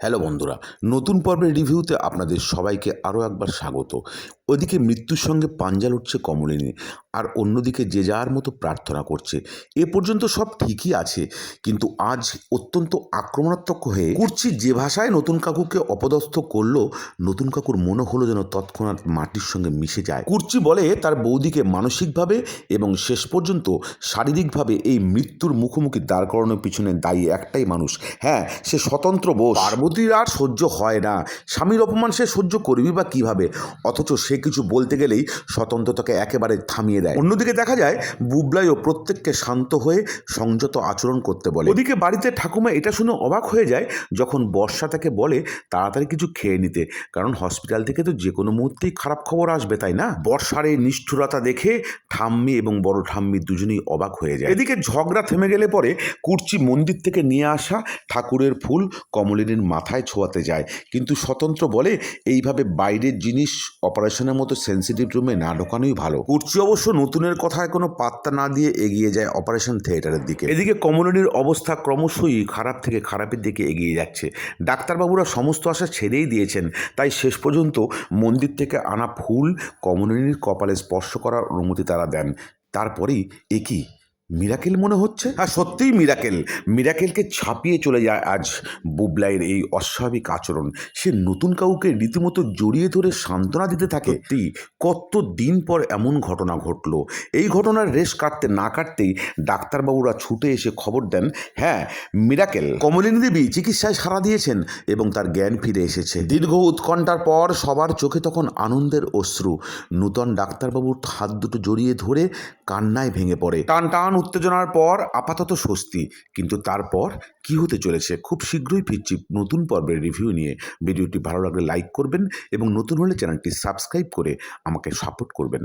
Hello বন্ধুরা নতুন পর্বের রিভিউতে আপনাদের সবাইকে আরও একবার স্বাগত। ওদিকে মৃত্যুর সঙ্গে পাঞ্জা লড়ছে কমলিনী, আর অন্যদিকে যে যার মতো প্রার্থনা করছে। এ পর্যন্ত সব ঠিকই আছে, কিন্তু আজ অত্যন্ত আক্রমণাত্মক হয়ে কুর্চি যে ভাষায় নতুন কাকুকে অপদস্থ করল, নতুন কাকুর মনে হলো যেন তৎক্ষণাৎ মাটির সঙ্গে মিশে যায়। কুর্চি বলে তার বৌদিকে মানসিকভাবে এবং শেষ পর্যন্ত শারীরিকভাবে এই মৃত্যুর মুখোমুখি দাঁড় করানোর পিছনে দায়ী একটাই মানুষ। হ্যাঁ সে স্বতন্ত্র বোস। পার্বতীর আর সহ্য হয় না। স্বামীর অপমান সে সহ্য করবি বা কীভাবে? অথচ সে কিছু বলতে গেলেই স্বতন্ত্র তাকে একেবারে থামিয়ে দেয়। অন্যদিকে দেখা যায়, বুবলাইও প্রত্যেককে শান্ত হয়ে সংযত আচরণ করতে বলে। ওদিকে বাড়িতে ঠাকুমা এটা শুনে অবাক হয়ে যায়, যখন বর্ষা তাকে বলে তাড়াতাড়ি কিছু খেয়ে নিতে, কারণ হসপিটাল থেকে তো যে কোনো মুহূর্তেই খারাপ খবর আসবে, তাই না? বর্ষার এই নিষ্ঠুরতা দেখে ঠাম্মি এবং বড় ঠাম্মি দুজনেই অবাক হয়ে যায়। এদিকে ঝগড়া থেমে গেলে পরে কুর্চি মন্দির থেকে নিয়ে আসা ঠাকুরের ফুল কমলিনীর মাথায় ছোঁয়াতে যায়। কিন্তু স্বতন্ত্র বলে এইভাবে বাইরের জিনিস অপারেশনের মতো সেন্সিটিভ রুমে না ঢোকানোই ভালো। কুর্চি অবশ্য নতুনের কথায় কোনো পাত্তা না দিয়ে এগিয়ে যায় অপারেশন থিয়েটারের দিকে। এদিকে কমলিনীর অবস্থা ক্রমশই খারাপ থেকে খারাপের দিকে এগিয়ে যাচ্ছে। ডাক্তারবাবুরা সমস্ত আশা ছেড়েই দিয়েছেন। তাই শেষ পর্যন্ত মন্দির থেকে আনা ফুল কমলিনীর কপালে স্পর্শ করার অনুমতি তারা দেন। তারপরেই এ কি? মিরাকেল মনে হচ্ছে? হ্যাঁ সত্যিই মিরাকেল মিরাকেলকে ছাপিয়ে চলে যায় আজ বুবলাইয়ের এই অস্বাভাবিক আচরণ। সে নতুন কাউকে রীতিমতো জড়িয়ে ধরে সান্ত্বনা দিতে থাকে। কত দিন পর এমন ঘটনা ঘটলো। এই ঘটনার রেশ কাটতে না কাটতেই ডাক্তারবাবুরা ছুটে এসে খবর দেন হ্যাঁ মিরাকেল কমলিনী দেবী চিকিৎসায় সাড়া দিয়েছেন এবং তার জ্ঞান ফিরে এসেছে। দীর্ঘ উৎকণ্ঠার পর সবার চোখে তখন আনন্দের অশ্রু। নূতন ডাক্তারবাবুর হাত দুটো জড়িয়ে ধরে কান্নায় ভেঙে পড়ে। টান টান উত্তেজনার পর আপাতত স্বস্তি। কিন্তু তারপর কি হতে চলেছে খুব শীঘ্রই ফিরছি নতুন পর্বের রিভিউ নিয়ে। ভিডিওটি ভালো লাগলে লাইক করবেন এবং নতুন হলে চ্যানেলটি সাবস্ক্রাইব করে আমাকে সাপোর্ট করবেন।